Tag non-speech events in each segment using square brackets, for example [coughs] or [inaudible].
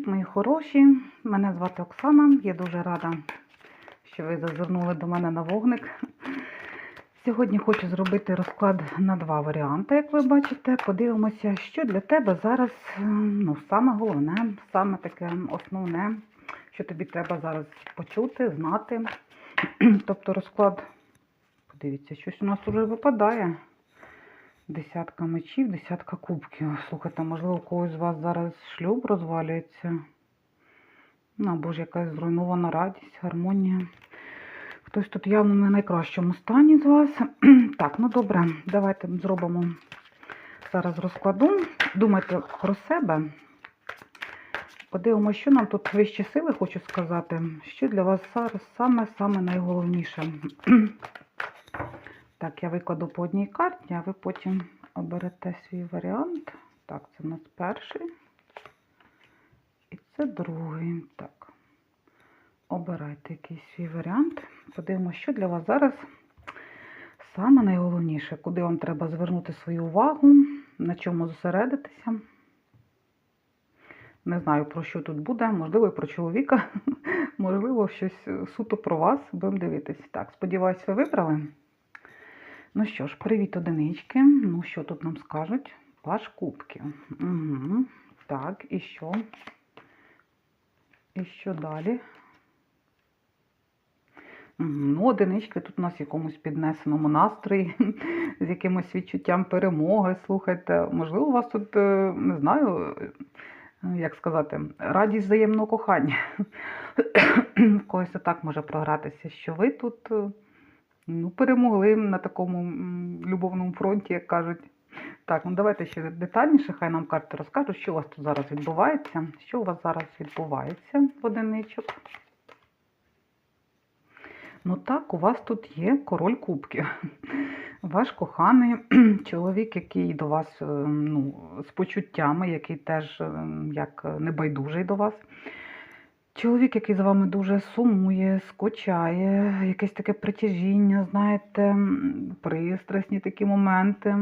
Привіт, мої хороші! Мене звати Оксана. Я дуже рада, що ви зазирнули до мене на вогник. Сьогодні хочу зробити розклад на два варіанти, як ви бачите. Подивимося, що для тебе зараз ну, саме головне, саме таке основне, що тобі треба зараз почути, знати. [clears throat] Тобто розклад, подивіться, щось у нас вже випадає. Десятка мечів, десятка кубків. Слухайте, можливо, у когось з вас зараз шлюб розвалюється. Ну, або ж якась зруйнована радість, гармонія. Хтось тут явно не в найкращому стані з вас. [clears throat] Так, ну добре, давайте зробимо зараз розкладу. Думайте про себе. Подивимося, що нам тут вищі сили, хочу сказати. Що для вас зараз саме-саме найголовніше. [clears throat] Так, я викладу по одній карті, а ви потім оберете свій варіант. Так, це у нас перший. І це другий. Так. Обирайте якийсь свій варіант. Подивимося, що для вас зараз саме найголовніше, куди вам треба звернути свою увагу, на чому зосередитися. Не знаю, про що тут буде, можливо, і про чоловіка, [laughs] можливо, щось суто про вас. Будемо дивитись. Так, сподіваюсь, ви вибрали. Ну що ж, привіт, одинички. Ну, що тут нам скажуть? Паш кубків. Угу. Так, і що? І що далі? Ну, одинички тут у нас в якомусь піднесеному настрої, [laughs] з якимось відчуттям перемоги. Слухайте, можливо, у вас тут, е, не знаю, е, як сказати, радість взаємного кохання. [coughs] В когось так може програтися, що ви тут. Ну, перемогли на такому любовному фронті, як кажуть. Так, ну давайте ще детальніше, хай нам карти розкажуть, що у вас тут зараз відбувається. Що у вас зараз відбувається в одиничок? Ну так, у вас тут є король кубків. Ваш коханий [clears throat] чоловік, який до вас е, ну, з почуттями, який теж е, як небайдужий до вас. Чоловік, який за вами дуже сумує, скучає, якесь таке притяжіння, знаєте, пристрасні такі моменти.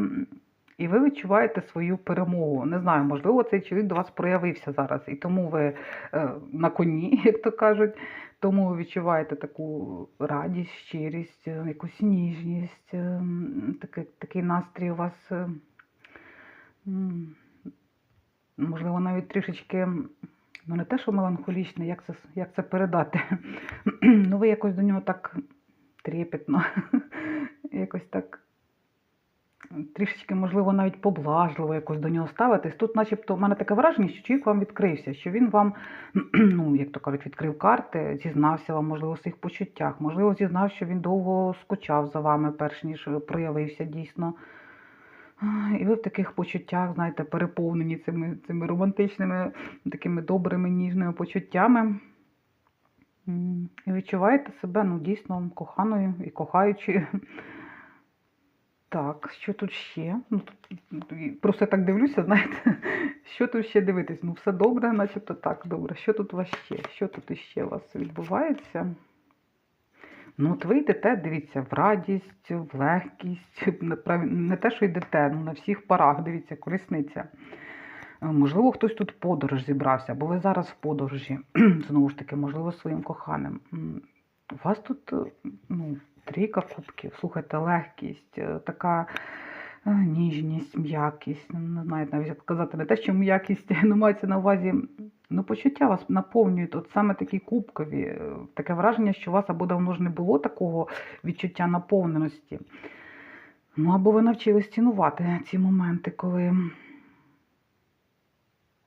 І ви відчуваєте свою перемогу. Не знаю, можливо, цей чоловік до вас проявився зараз, і тому ви е, на коні, [laughs] як то кажуть, тому ви відчуваєте таку радість, щирість, е, якусь ніжність, е, такий, такий настрій у вас, можливо, навіть трішечки ну не те, що меланхолічне, як це, як це передати. [clears throat] ну, ви якось до нього так трепетно, [laughs] якось так трішечки, можливо, навіть поблажливо якось до нього ставитись. Тут, начебто, в мене таке враження, що чоловік вам відкрився, що він вам, [clears throat] ну, як то кажуть, відкрив карти, зізнався вам, можливо, в своїх почуттях, можливо, зізнав, що він довго скучав за вами, перш ніж проявився дійсно. І ви в таких почуттях, знаєте, переповнені цими, цими романтичними, такими добрими, ніжними почуттями. І відчуваєте себе ну, дійсно коханою і кохаючою. Так, що тут ще? Ну, тут, просто я так дивлюся, знаєте, що тут ще дивитись? Ну, все добре, начебто так, добре. Що тут у вас ще? Що тут іще у вас відбувається? Ну, от ви йдете, дивіться, в радість, в легкість, [laughs] не те, що йдете, ну на всіх парах, дивіться, колісниця. Е, Можливо, хтось тут в подорож зібрався, бо ви зараз в подорожі, [clears throat] знову ж таки, можливо, своїм коханим. У вас тут е, ну, трійка кубків, слухайте, легкість, е, така ніжність, м'якість. ну, Не знаю навіть як сказати, не те, що м'якість, [laughs] ну мається на увазі. Ну, почуття вас наповнюють, от саме такі кубкові. е, Таке враження, що у вас або давно ж не було такого відчуття наповненості. Ну, або ви навчились цінувати ці моменти, коли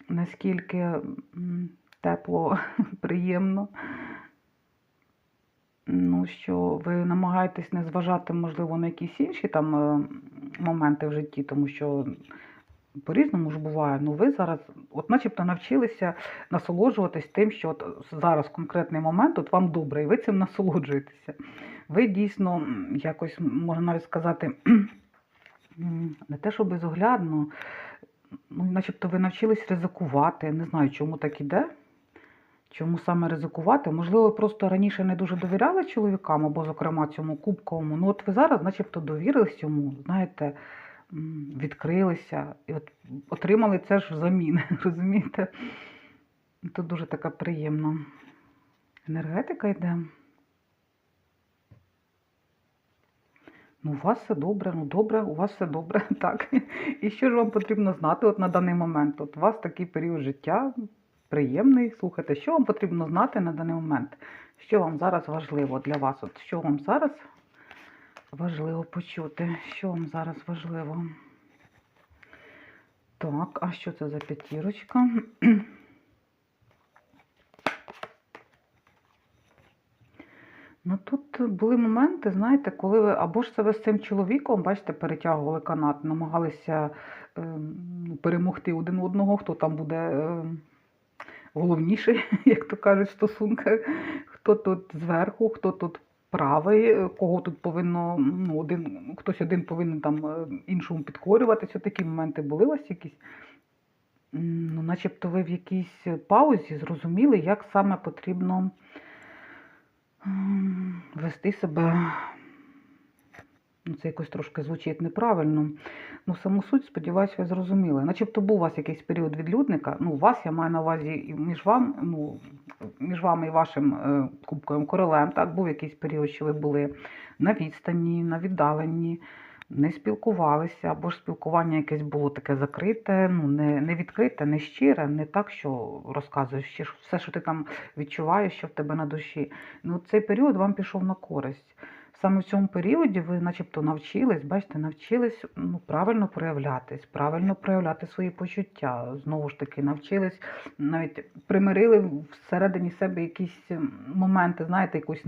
наскільки тепло, [laughs] приємно. Ну, що ви намагаєтесь не зважати, можливо, на якісь інші там е, моменти в житті, тому що по-різному ж буває. Ну, ви зараз, от начебто, навчилися насолоджуватись тим, що от зараз конкретний момент от вам добре, і ви цим насолоджуєтеся. Ви дійсно якось, можна навіть сказати, [clears throat] не те, що безоглядно, ну, начебто ви навчились ризикувати. Не знаю, чому так іде. Чому саме ризикувати? Можливо, просто раніше не дуже довіряли чоловікам, або, зокрема, цьому кубковому. Ну, от ви зараз, начебто, довірились йому, знаєте, відкрилися і от отримали це ж взамін, [laughs] розумієте? Тут дуже така приємна енергетика йде. Ну, у вас все добре, ну добре, у вас все добре, [laughs] так. І що ж вам потрібно знати от на даний момент? От у вас такий період життя приємний. Слухайте, що вам потрібно знати на даний момент? Що вам зараз важливо для вас? От що вам зараз важливо почути? Що вам зараз важливо? Так, а що це за п'ятірочка? [clears throat] Ну тут були моменти, знаєте, коли ви або ж ви з цим чоловіком, бачите, перетягували канат, намагалися е, перемогти один одного, хто там буде е, головніший, [laughs] як то кажуть, в стосунках, хто тут зверху, хто тут правий, е, кого тут повинно, ну, один, хтось один повинен там е, іншому підкорюватися. Такі моменти були вас якісь. Ну, начебто ви в якійсь паузі зрозуміли, як саме потрібно вести себе. Ну, це якось трошки звучить неправильно. Ну, саму суть, сподіваюся, ви зрозуміли. Начебто був у вас якийсь період відлюдника. Ну, вас я маю на увазі між вам, ну, між вами і вашим е, кубковим королем, так, був якийсь період, що ви були на відстані, на віддаленні, не спілкувалися, або ж спілкування якесь було таке закрите, ну, не, не відкрите, не щире, не так, що розказуєш все, що ти там відчуваєш, що в тебе на душі. Ну, цей період вам пішов на користь. Саме в цьому періоді ви начебто навчились, бачите, навчились ну, правильно проявлятись, правильно проявляти свої почуття. Знову ж таки, навчились, навіть примирили всередині себе якісь моменти, знаєте, якоїсь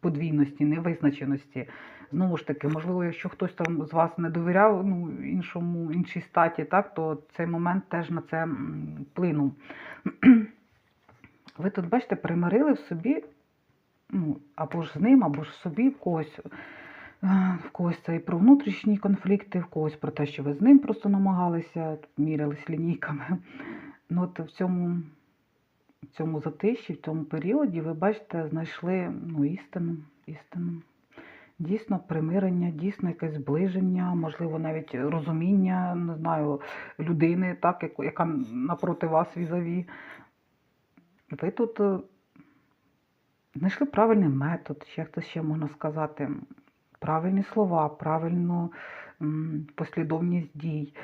подвійності, невизначеності. Знову ж таки, можливо, якщо хтось там з вас не довіряв ну, іншому, іншій статі, так, то цей момент теж на це вплинув. [clears throat] Ви тут, бачите, примирили в собі ну, або ж з ним, або ж собі в когось. е, В когось це і про внутрішні конфлікти, в когось про те, що ви з ним просто намагалися, мірялись лінійками. Ну, от в цьому, в цьому затиші, в цьому періоді ви бачите, знайшли ну, істину, істину. Дійсно примирення, дійсно якесь зближення, можливо, навіть розуміння, не знаю, людини, так, яка напроти вас візаві. Ви тут е, знайшли правильний метод, як це ще можна сказати, правильні слова, правильну послідовність дій,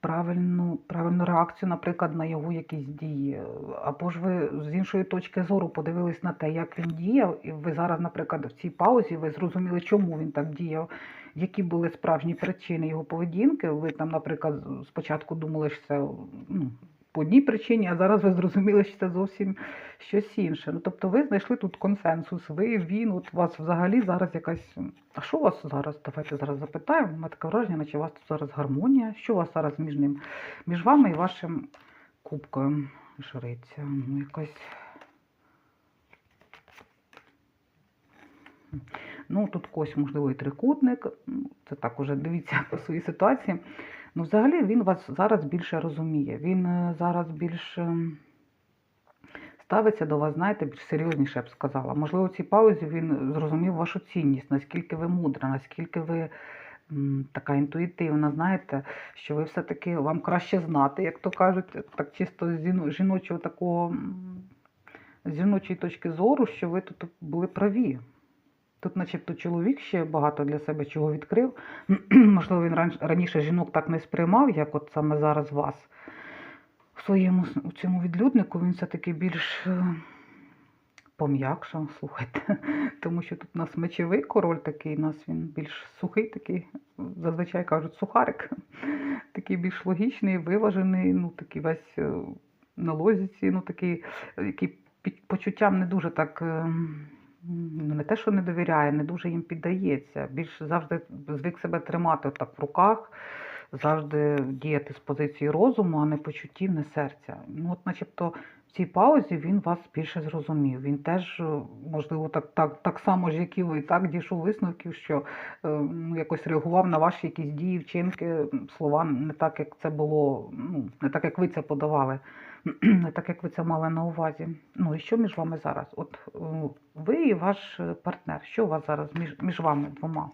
правильну, правильну реакцію, наприклад, на його якісь дії. Або ж ви з іншої точки зору подивились на те, як він діяв, і ви зараз, наприклад, в цій паузі ви зрозуміли, чому він так діяв, які були справжні причини його поведінки. Ви там, наприклад, спочатку думали, що це ну, по одній причині, а зараз ви зрозуміли, що це зовсім щось інше. Ну, тобто ви знайшли тут консенсус, ви, він, от у вас взагалі зараз якась. А що у вас зараз? Давайте зараз запитаємо. У мене таке враження, наче у вас тут зараз гармонія. Що у вас зараз між ним, між вами і вашим кубком жриця? Ну, якась. Ну, тут когось, можливо, і трикутник. Це так уже дивіться [laughs] по своїй ситуації. Ну, взагалі він вас зараз більше розуміє. Він е, зараз більш ем, ставиться до вас, знаєте, більш серйозніше, я б сказала. Можливо, в цій паузі він зрозумів вашу цінність, наскільки ви мудра, наскільки ви така інтуїтивна, знаєте, що ви все-таки вам краще знати, як то кажуть, так чисто з жіночого такого, з жіночої точки зору, що ви тут були праві. Тут, начебто, чоловік ще багато для себе чого відкрив. [clears throat] Можливо, він раніше жінок так не сприймав, як от саме зараз вас. В своєму у цьому відлюднику він все-таки більш е, пом'якшав, слухайте. [laughs] Тому що тут у нас мечовий король такий, у нас він більш сухий такий, зазвичай кажуть, сухарик. [laughs] Такий більш логічний, виважений, ну такий весь е, на лозіці, ну такий, е, який почуттям не дуже так. Ну, не те, що не довіряє, не дуже їм піддається. Більш завжди звик себе тримати так в руках, завжди діяти з позиції розуму, а не почуттів, не серця. Ну, от, начебто, в цій паузі він вас більше зрозумів. Він теж, е, можливо, так, так, так само ж, як і ви, так дійшов висновків, що е, ну, якось реагував на ваші якісь дії, вчинки, слова не так, як це було, ну, не так, як ви це подавали. [clears throat] Так, як ви це мали на увазі. Ну і що між вами зараз? От е, ви і ваш е, партнер, що у вас зараз між, між вами двома?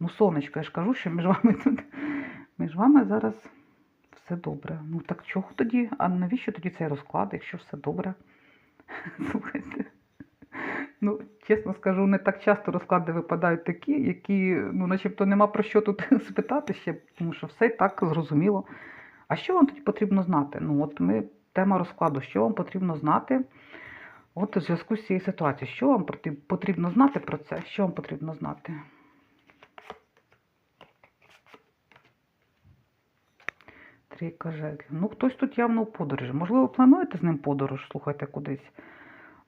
Ну, сонечко, я ж кажу, що між вами тут. Між вами зараз Все добре. Ну так чого тоді? А навіщо тоді цей розклад, якщо все добре? [laughs] Слухайте. Ну, чесно скажу, не так часто розклади випадають такі, які, ну, начебто нема про що тут [laughs] спитати ще, тому що все так зрозуміло. А що вам тоді потрібно знати? Ну, от ми, тема розкладу, що вам потрібно знати от у зв'язку з цією ситуацією? Що вам потрібно знати про це? Що вам потрібно знати? Трійка жезлів. Ну, хтось тут явно у подорожі. Можливо, плануєте з ним подорож, слухайте кудись.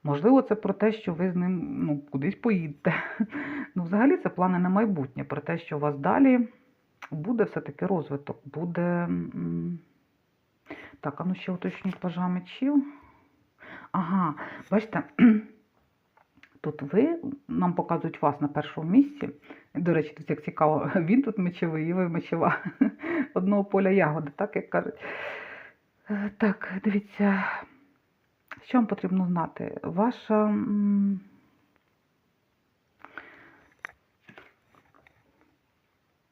Можливо, це про те, що ви з ним ну, кудись поїдете. Ну, взагалі, це плани на майбутнє, про те, що у вас далі буде все-таки розвиток, буде. Так, а ну ще уточню пажа мечів. Ага, бачите, [clears throat] тут ви нам показують вас на першому місці. До речі, тут як цікаво, [laughs] він тут мечовий, і ви мечова. [laughs] Одного поля ягоди, так як кажуть. Е, Так, дивіться, що вам потрібно знати? Ваша. м,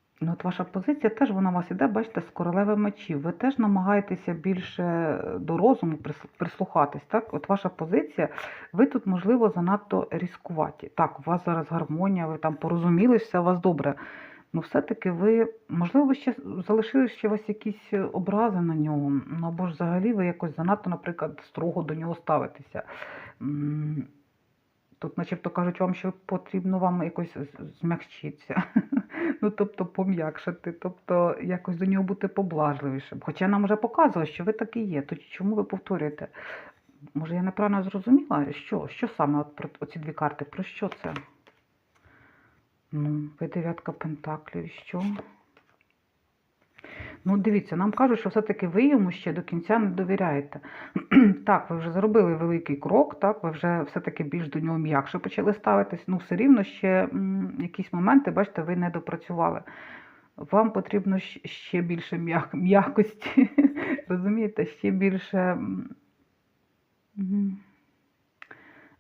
Ну, от ваша позиція теж вона у вас іде, бачите, з королеви мечів. Ви теж намагаєтеся більше до розуму прислухатись. Так? От ваша позиція, ви тут, можливо, занадто різкуваті. Так, у вас зараз гармонія, ви там порозумілись, все у вас добре. Ну, все-таки ви, можливо, ви ще залишили ще у вас якісь образи на нього, ну або ж взагалі ви якось занадто, наприклад, строго до нього ставитеся. Тут, начебто кажуть вам, що потрібно вам якось змягчитися, ну тобто пом'якшити, тобто якось до нього бути поблажливішим. Хоча нам вже показували, що ви так і є. То чому ви повторюєте? Може, я неправильно зрозуміла? Що? Що саме от про оці дві карти? Про що це? Ну, ви дев'ятка пентаклів, що? Ну, дивіться, нам кажуть, що все-таки ви йому ще до кінця не довіряєте. [clears throat] так, ви вже зробили великий крок, так, ви вже все-таки більш до нього м'якше почали ставитись. Ну, все рівно ще м, якісь моменти, бачите, ви не допрацювали. Вам потрібно ще більше м'як- м'якості, [laughs] розумієте, ще більше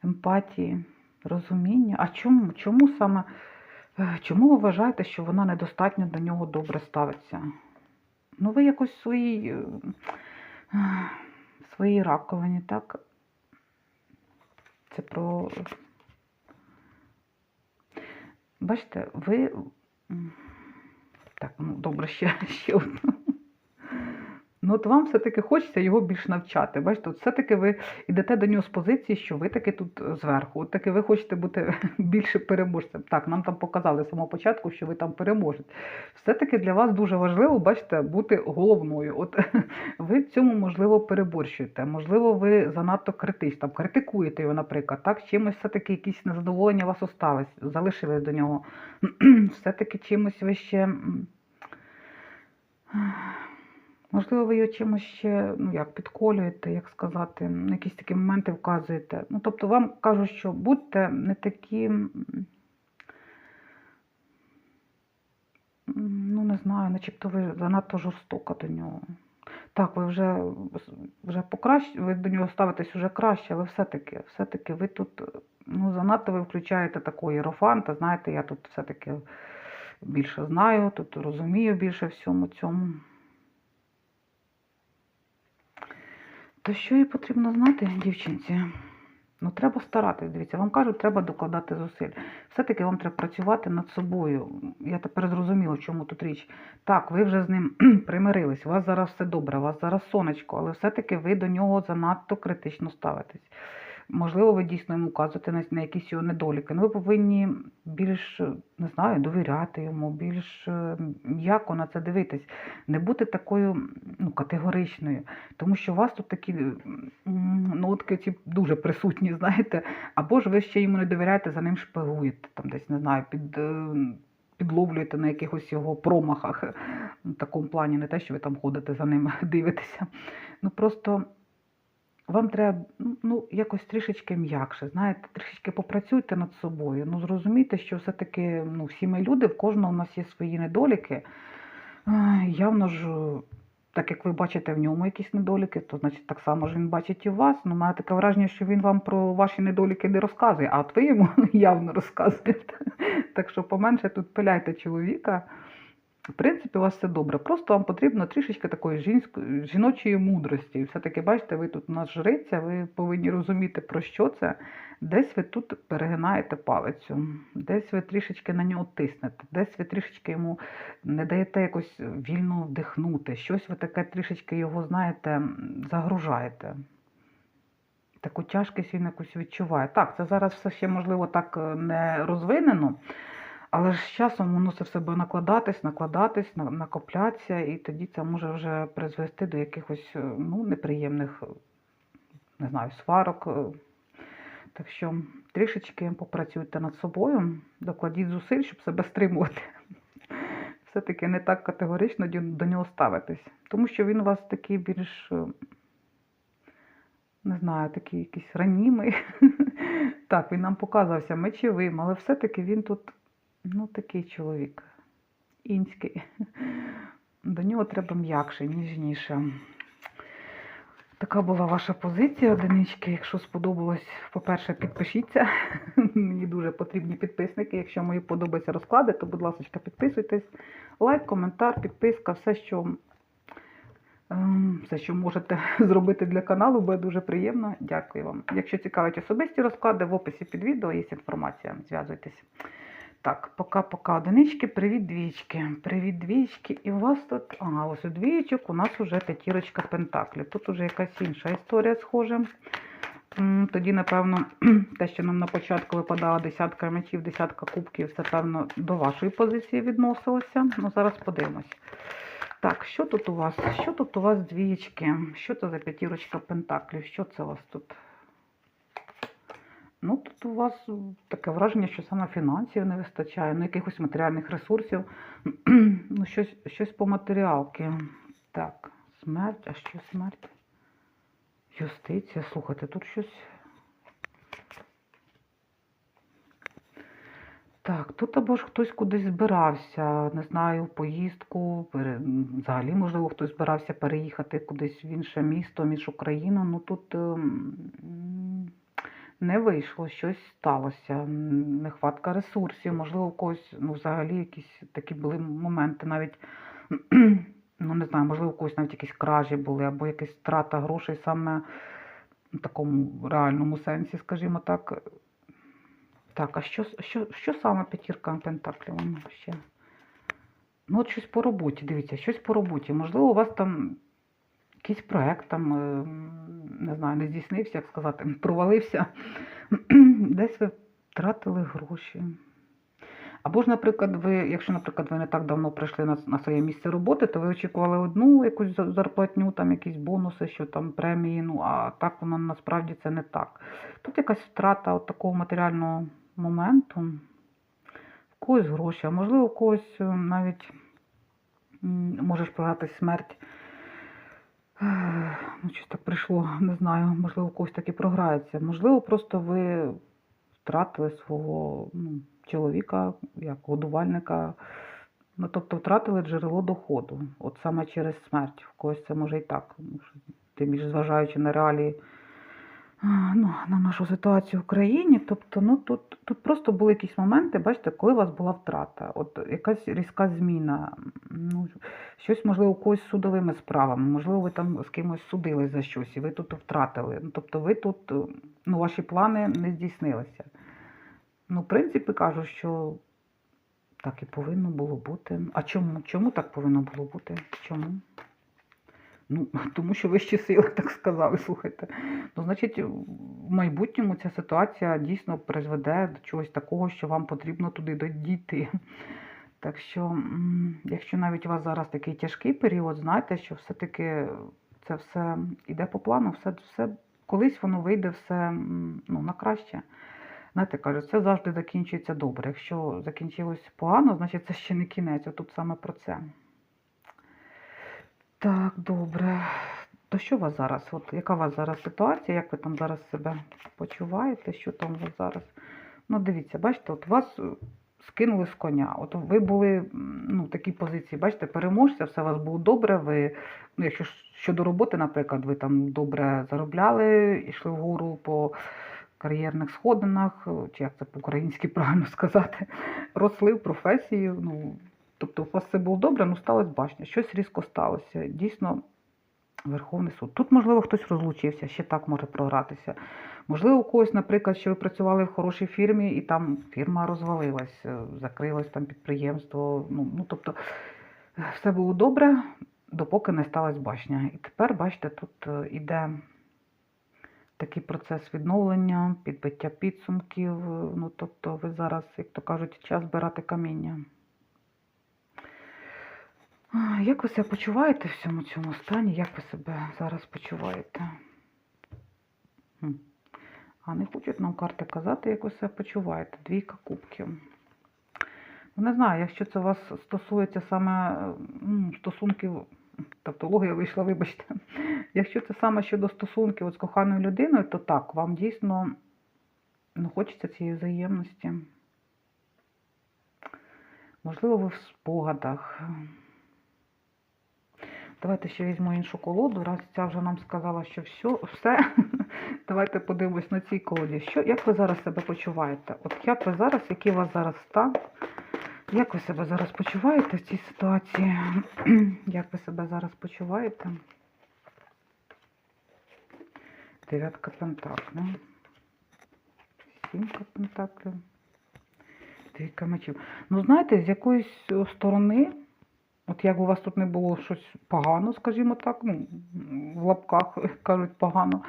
емпатії, розуміння. А чому? Чому саме? е, Чому ви вважаєте, що вона недостатньо до нього добре ставиться? Ну, ви якось в своїй, е, в своїй раковині, так? Це про. Бачите, ви. Так, ну добре, ще, [laughs] ще одну. Ну, от вам все-таки хочеться його більш навчати. Бачите, все-таки ви йдете до нього з позиції, що ви таки тут зверху. От таки ви хочете бути [laughs] більше переможцем. Так, нам там показали з самого початку, що ви там переможете. Все-таки для вас дуже важливо, бачите, бути головною. От [laughs] ви в цьому, можливо, переборщуєте. Можливо, ви занадто критично, там, критикуєте його, наприклад. Так, чимось все-таки якісь незадоволення вас осталось, залишились до нього. [clears throat] Все-таки чимось ви ще. Можливо, ви його чимось ще ну, як підколюєте, як сказати, на якісь такі моменти вказуєте. Ну, тобто вам кажуть, що будьте не такі, ну не знаю, начебто ви занадто жорстока до нього. Так, ви вже, вже покращ... ви до нього ставитесь вже краще, але все-таки, все-таки ви тут ну, занадто ви включаєте такого єрофанта. Знаєте, я тут все-таки більше знаю, тут розумію більше всьому цьому. То що їй потрібно знати, дівчинці? Ну, треба старатись, дивіться, вам кажуть, треба докладати зусиль. Все-таки вам треба працювати над собою. Я тепер зрозуміла, чому тут річ. Так, ви вже з ним [clears throat] примирились, у вас зараз все добре, у вас зараз сонечко, але все-таки ви до нього занадто критично ставитесь. Можливо, ви дійсно йому вказуєте на, на якісь його недоліки. Ну, ви повинні більш, не знаю, довіряти йому, більш е, м'яко на це дивитись, не бути такою ну, категоричною. Тому що у вас тут такі нотки ці дуже присутні, [laughs] знаєте, або ж ви ще йому не довіряєте, за ним шпигуєте, там десь, не знаю, під, е, підловлюєте на якихось його промахах. В такому плані, не те, що ви там ходите за ним, [laughs] дивитеся. Ну просто вам треба ну, якось трішечки м'якше, знаєте, трішечки попрацюйте над собою. Ну, зрозумійте, що все-таки ну, всі ми люди, в кожного у нас є свої недоліки. Явно ж, так як ви бачите в ньому якісь недоліки, то значить так само ж він бачить і в вас. Ну, має таке враження, що він вам про ваші недоліки не розказує, а от ви йому [laughs] явно розказуєте. Так що поменше тут пиляйте чоловіка. В принципі, у вас все добре. Просто вам потрібно трішечки такої жінської, жіночої мудрості. Все-таки, бачите, ви тут у нас жриця, ви повинні розуміти, про що це. Десь ви тут перегинаєте палицю, десь ви трішечки на нього тиснете, десь ви трішечки йому не даєте якось вільно вдихнути, щось ви таке трішечки його, знаєте, загружаєте. Таку тяжкість він якусь відчуває. Так, це зараз все ще, можливо, так е, не розвинено, але ж з часом воно це все буде накладатись, накладатись, на- накоплятися, і тоді це може вже призвести до якихось е, ну, неприємних, е, не знаю, сварок. е. Так що трішечки попрацюйте над собою, докладіть зусиль, щоб себе стримувати. [laughs] Все-таки не так категорично до- нього ставитись. Тому що він у вас такий більш, не знаю, такий якийсь ранімий. [laughs] Так, він нам показувався мечевим, але все-таки він тут, ну, такий чоловік. Інський. [laughs] До нього треба м'якше, ніжніше. Така була ваша позиція, одинички. Якщо сподобалось, по-перше, підпишіться. [laughs] Мені дуже потрібні підписники. Якщо мої подобаються розклади, то, будь ласка, підписуйтесь. Лайк, коментар, підписка, все, що, ем, все, що можете [laughs] зробити для каналу, буде дуже приємно. Дякую вам. Якщо цікавить особисті розклади, в описі під відео є інформація. Зв'язуйтесь. Так, пока-пока одинички, привіт двічки. Привіт двічки. І у вас тут, ага, ось у двічок у нас вже п'ятірочка пентаклів. Тут уже якась інша історія схожа. Тоді, напевно, [clears throat] те, що нам на початку випадала десятка мечів, десятка кубків, це, певно, до вашої позиції відносилося. Ну, зараз подивимось. Так, що тут у вас? Що тут у вас двічки? Що це за п'ятірочка пентаклів? Що це у вас тут? Ну, тут у вас таке враження, що саме фінансів не вистачає, ну, якихось матеріальних ресурсів, [clears throat] ну, щось, щось по матеріалки. Так, смерть, а що смерть? Юстиція, слухайте, тут щось. Так, тут або ж хтось кудись збирався, не знаю, поїздку, пере- взагалі, можливо, хтось збирався переїхати кудись в інше місто, між Україну. Ну тут ем, не вийшло, щось сталося. Нехватка ресурсів, можливо, у когось, ну, взагалі, якісь такі були моменти, навіть, [clears throat] ну, не знаю, можливо, у когось навіть якісь кражі були, або якась втрата грошей саме в такому реальному сенсі, скажімо так. Так, а що, що, що саме п'ятірка пентаклів ще? Ну, от щось по роботі, дивіться, щось по роботі. Можливо, у вас там якийсь проект там, е, не знаю, не здійснився, як сказати, [laughs] провалився. [clears throat] Десь ви втратили гроші. Або ж, наприклад, ви, якщо, наприклад, ви не так давно прийшли на, на своє місце роботи, то ви очікували одну якусь зарплатню, там якісь бонуси, що там премії, ну а так воно насправді це не так. Тут якась втрата от такого матеріального моменту, в когось гроші, а можливо, у когось е, навіть м, може програти смерть. Ну, щось так прийшло, не знаю, можливо, у когось так і програється. Можливо, просто ви втратили свого ну, чоловіка, як годувальника. Ну, тобто втратили джерело доходу, от саме через смерть. В когось це може і так. Тим більше зважаючи на реалії ну, на нашу ситуацію в Україні. Тобто, ну тут, тут просто були якісь моменти, бачите, коли у вас була втрата, от якась різка зміна. Ну, щось, можливо, у когось судовими справами, можливо, ви там з кимось судили за щось, і ви тут втратили. Ну, тобто, ви тут, ну, ваші плани не здійснилися. Ну, в принципі, кажу, що так і повинно було бути. А чому? Чому так повинно було бути? Чому? Ну, [laughs] тому що вищі сили так сказали, слухайте. Ну, значить, в майбутньому ця ситуація дійсно призведе до чогось такого, що вам потрібно туди дійти. Так що, якщо навіть у вас зараз такий тяжкий період, знайте, що все-таки це все йде по плану, все, все колись воно вийде все ну, на краще. Знаєте, кажуть, це завжди закінчується добре. Якщо закінчилось погано, значить це ще не кінець. Тут саме про це. Так, добре. То що у вас зараз? От яка у вас зараз ситуація? Як ви там зараз себе почуваєте? Що там у вас зараз? Ну, дивіться, бачите, от вас е, скинули з коня. От ви були ну, в такій позиції, бачите, переможця, все у вас було добре. Ви, ну, якщо щодо роботи, наприклад, ви там добре заробляли, йшли вгору по кар'єрних сходинах, е, чи як це по-українськи [laughs] правильно сказати, росли в професії, ну, Тобто у вас все було добре, ну сталося бачення, щось різко сталося. Дійсно, Верховний суд. Тут, можливо, хтось розлучився, ще так може програтися. Можливо, у когось, наприклад, що ви працювали в хорошій фірмі, і там фірма розвалилась, е, закрилось там підприємство. Ну, ну тобто, е, все було добре, допоки не сталося башня. І тепер, бачите, тут е, іде такий процес відновлення, підбиття підсумків. е, Ну, тобто, ви зараз, як то кажуть, час збирати каміння. Як ви себе почуваєте в всьому цьому стані? Як ви себе зараз почуваєте? А не хочуть нам карти казати, як ви себе почуваєте. Двійка кубків. Ну, не знаю, якщо це у вас стосується саме стосунків, тавтологія вийшла, вибачте. Якщо це саме щодо стосунків з коханою людиною, то так, вам дійсно ну, хочеться цієї взаємності. Можливо, ви в спогадах. Давайте ще візьму іншу колоду. Раз ця вже нам сказала, що все, все. [laughs] Давайте подивимось на цій колоді. Що, як ви зараз себе почуваєте? От як ви зараз, який у вас зараз стан? Як ви себе зараз почуваєте в цій ситуації? [clears throat] Як ви себе зараз почуваєте? Дев'ятка пентаклів. Сімка пентаклів. Двійка мечів. Ну, знаєте, з якоїсь сторони, от як у вас тут не було щось погано, скажімо так, ну, в лапках кажуть погано,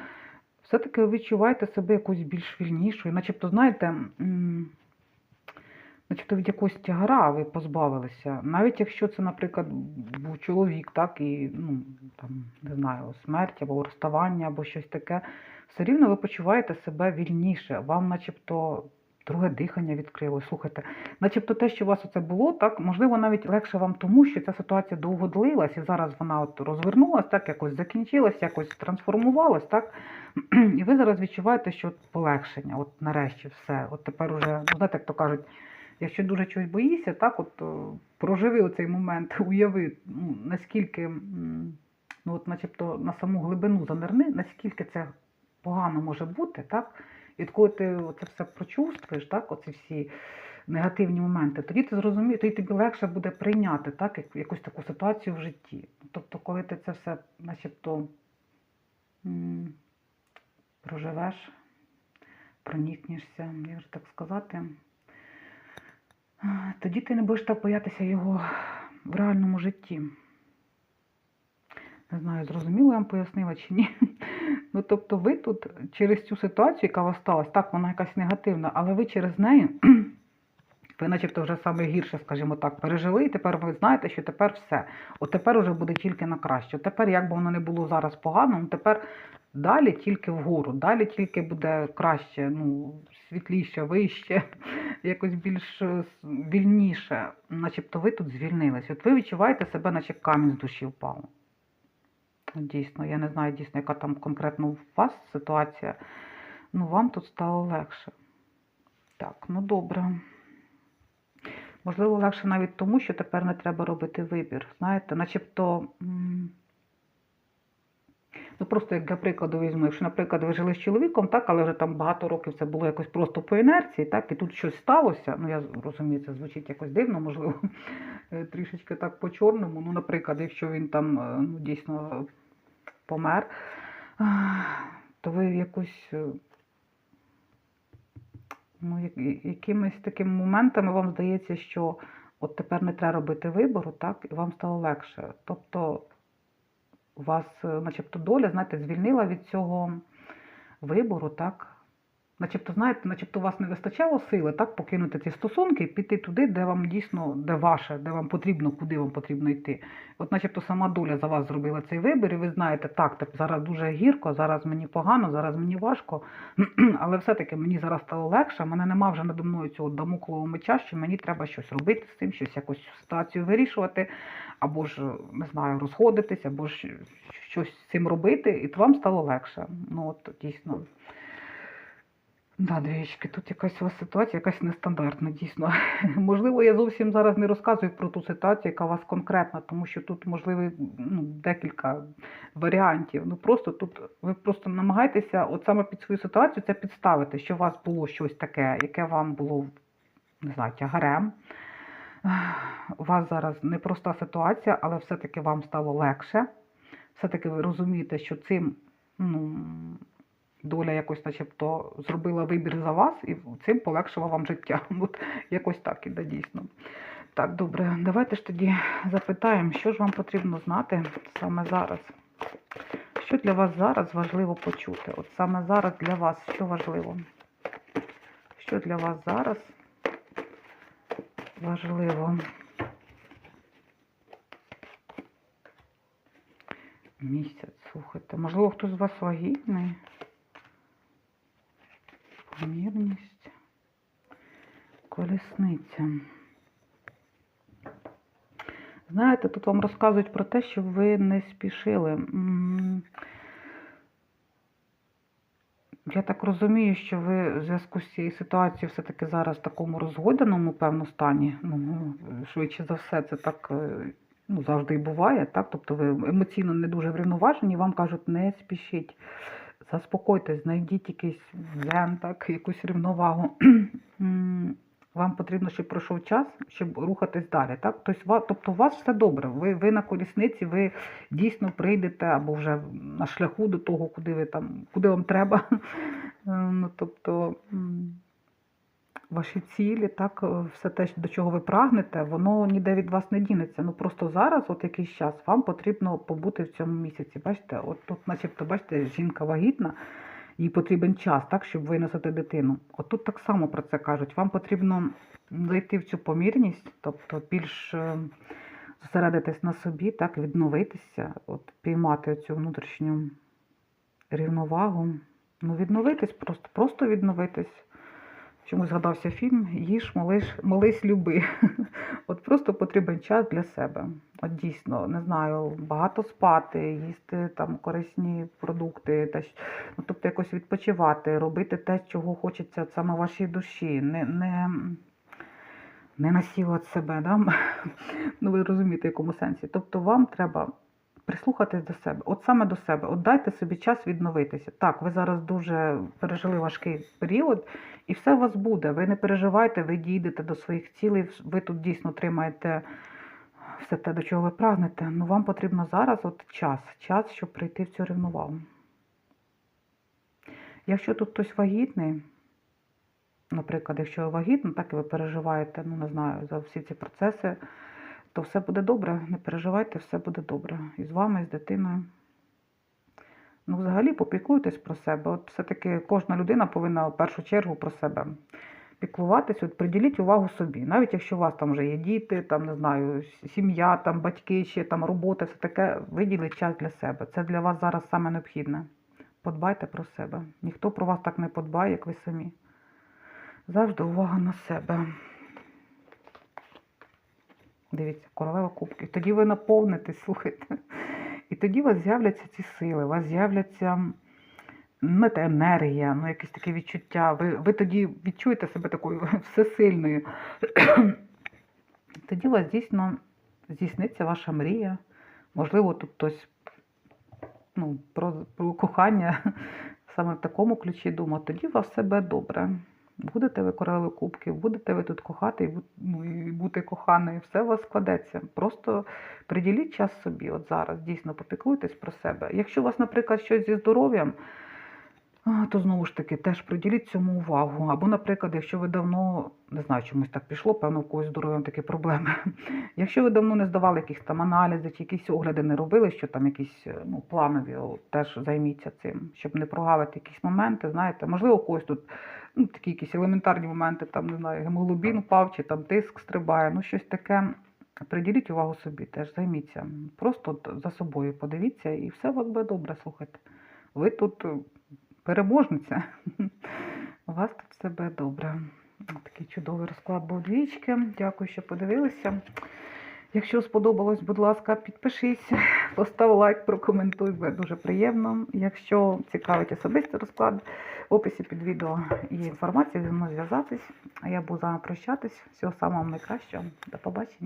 все-таки ви відчуваєте себе якось більш вільнішою, начебто, знаєте, начебто від якогось тягара ви позбавилися. Навіть якщо це, наприклад, був чоловік, так, і, ну, там, не знаю, смерть або розставання, або щось таке, все рівно ви почуваєте себе вільніше. Вам, начебто, друге дихання відкрилось. Слухайте, начебто те, що у вас оце було, так, можливо, навіть легше вам тому, що ця ситуація довго длилась, і зараз вона от розвернулась, так, якось закінчилась, якось трансформувалась, так, і ви зараз відчуваєте, що от полегшення, от нарешті все. От тепер уже, ну, знаєте, як то кажуть, якщо дуже чогось боїшся, так, от проживи оцей момент, [laughs] уяви, ну, наскільки, ну, от, начебто, на саму глибину занирни, наскільки це погано може бути, так, і коли ти це все прочувствуєш, так, оці всі негативні моменти, тоді ти зрозумієш, тоді тобі легше буде прийняти так, як- якусь таку ситуацію в житті. Тобто, коли ти це все начебто проживеш, проникнешся, як же так сказати, тоді ти не будеш так боятися його в реальному житті. Не знаю, зрозуміло я вам пояснила чи ні. Ну, тобто ви тут через цю ситуацію, яка у вас сталася, так, вона якась негативна, але ви через неї, [clears throat] ви начебто вже саме гірше, скажімо так, пережили, і тепер ви знаєте, що тепер все. От тепер вже буде тільки на краще. От тепер, як би воно не було зараз погано, ну, тепер далі тільки вгору, далі тільки буде краще, ну, світліше, вище, [laughs] якось більш е, вільніше. Начебто ви тут звільнились. От ви відчуваєте себе, наче камінь з душі впав. Дійсно, я не знаю дійсно, яка там конкретно у вас ситуація. Ну, вам тут стало легше. Так, ну добре. Можливо, легше навіть тому, що тепер не треба робити вибір. Знаєте, начебто. Ну, просто як для прикладу візьму, якщо, наприклад, ви жили з чоловіком, так, але вже там багато років це було якось просто по інерції, так, і тут щось сталося. Ну, я розумію, це звучить якось дивно, можливо, [laughs] е, трішечки так по-чорному. Ну, наприклад, якщо він там е, ну, дійсно помер, то ви якусь. е, Ну, якимись такими моментами вам здається, що от тепер не треба робити вибору, так, і вам стало легше. Тобто вас, е, начебто, доля, знаєте, звільнила від цього вибору, так? Начебто, знаєте, начебто у вас не вистачало сили так, покинути ці стосунки і піти туди, де вам дійсно, де ваше, де вам потрібно, куди вам потрібно йти. От начебто сама доля за вас зробила цей вибір, і ви знаєте, так, так зараз дуже гірко, зараз мені погано, зараз мені важко, [clears throat] але все-таки мені зараз стало легше, мене нема вже надо мною цього дамоклового меча, що мені треба щось робити з цим, щось якось ситуацію вирішувати, або ж, не знаю, розходитись, або ж щось з цим робити, і вам стало легше. Ну от дійсно. Да, двічки, тут якась у вас ситуація, якась нестандартна, дійсно. [laughs] Можливо, я зовсім зараз не розказую про ту ситуацію, яка у вас конкретна, тому що тут можливі ну, декілька варіантів. Ну просто тут ви просто намагаєтеся, от саме під свою ситуацію, це підставити, що у вас було щось таке, яке вам було, не знаю, тягарем. У вас зараз непроста ситуація, але все-таки вам стало легше. Все-таки ви розумієте, що цим ну, доля якось начебто зробила вибір за вас і цим полегшила вам життя. [laughs] От якось так іде дійсно. Так, добре, давайте ж тоді запитаємо, що ж вам потрібно знати саме зараз. Що для вас зараз важливо почути? От саме зараз для вас що важливо? Що для вас зараз важливо? Місяць, слухайте. Можливо, хтось з вас вагітний? Помірність. Колісниця. Знаєте, тут вам розказують про те, що ви не спішили. Я так розумію, що ви в зв'язку з цією ситуацією все-таки зараз в такому розгойданому, певно, стані. Ну, швидше за все, це так е, ну, завжди і буває, так? Тобто ви емоційно не дуже врівноважені, вам кажуть, не спішіть, заспокойтесь, знайдіть якийсь дзен, так, якусь рівновагу. [clears throat] Вам потрібно, щоб пройшов час, щоб рухатись далі. Так? Тобто, тобто у вас все добре. Ви, ви на колісниці, ви дійсно прийдете або вже на шляху до того, куди ви там, куди вам треба. [laughs] Е, Ну, тобто ваші цілі, так, е, все те, до чого ви прагнете, воно ніде від вас не дінеться. Ну просто зараз, от якийсь час, вам потрібно побути в цьому місяці. Бачите, от тут, начебто, бачите, жінка вагітна, їй потрібен час, так, щоб виносити дитину. От тут так само про це кажуть. Вам потрібно зайти в цю помірність, тобто більш е, зосередитись на собі, так, відновитися, от піймати цю внутрішню рівновагу. Ну, відновитись, просто, просто відновитись. Чомусь згадався фільм Їж, молиш, молись, люби. [laughs] От просто потрібен час для себе. От дійсно, не знаю, багато спати, їсти там корисні продукти, та, ну, тобто якось відпочивати, робити те, чого хочеться от саме вашій душі, не, не, не насілувати себе. Да? [laughs] Ну, ви розумієте, в якому сенсі. Тобто вам треба прислухатись до себе, от саме до себе, от дайте собі час відновитися. Так, ви зараз дуже пережили важкий період, і все у вас буде. Ви не переживайте, ви дійдете до своїх цілей, ви тут дійсно тримаєте все те, до чого ви прагнете. Ну вам потрібно зараз от час, час, щоб прийти в цю рівновагу. Якщо тут хтось вагітний, наприклад, якщо ви вагітна, так і ви переживаєте, ну не знаю, за всі ці процеси, то все буде добре. Не переживайте, все буде добре. І з вами, і з дитиною. Ну, взагалі, попіклуйтесь про себе. От все-таки кожна людина повинна в першу чергу про себе піклуватись, от приділіть увагу собі. Навіть якщо у вас там вже є діти, там не знаю, сім'я, там батьки, ще там робота, все таке, виділіть час для себе. Це для вас зараз саме необхідне. Подбайте про себе. Ніхто про вас так не подбає, як ви самі. Завжди увага на себе. Дивіться, королева кубків. Тоді ви наповнитесь, слухайте. І тоді у вас з'являться ці сили, у вас з'являться ну, та енергія, ну, якесь таке відчуття. Ви, ви тоді відчуєте себе такою [laughs] всесильною. [clears throat] Тоді у вас дійсно здійсниться ваша мрія. Можливо, тут хтось ну, про, про кохання [laughs] саме в такому ключі думав. Тоді у вас все буде добре. Будете ви королеви кубків, будете ви тут кохати і ну, і бути коханою, все у вас складеться. Просто приділіть час собі, от зараз, дійсно попіклуйтесь про себе. Якщо у вас, наприклад, щось зі здоров'ям, то знову ж таки теж приділіть цьому увагу. Або, наприклад, якщо ви давно, не знаю, чомусь так пішло, певно, у когось здоров'ям такі проблеми. [laughs] Якщо ви давно не здавали якісь там аналізи чи якісь огляди не робили, що там якісь е, ну, планові, теж займіться цим, щоб не прогавити якісь моменти, знаєте, можливо, когось тут ну, такі якісь елементарні моменти, там, не знаю, гемоглобін впав, чи там тиск стрибає, ну щось таке. Приділіть увагу собі, теж займіться. Просто за собою подивіться, і все у вас буде добре, слухайте. Ви тут е, переможниця. [laughs] У вас тут все буде добре. Такий чудовий розклад був двічки. Дякую, що подивилися. Якщо сподобалось, будь ласка, підпишись, [laughs] постав лайк, прокоментуй, буде дуже приємно. Якщо цікавить особистий розклад, в описі під відео є інформація, зі мною зв'язатись. Я буду прощатись. Всього самого найкращого. До побачення.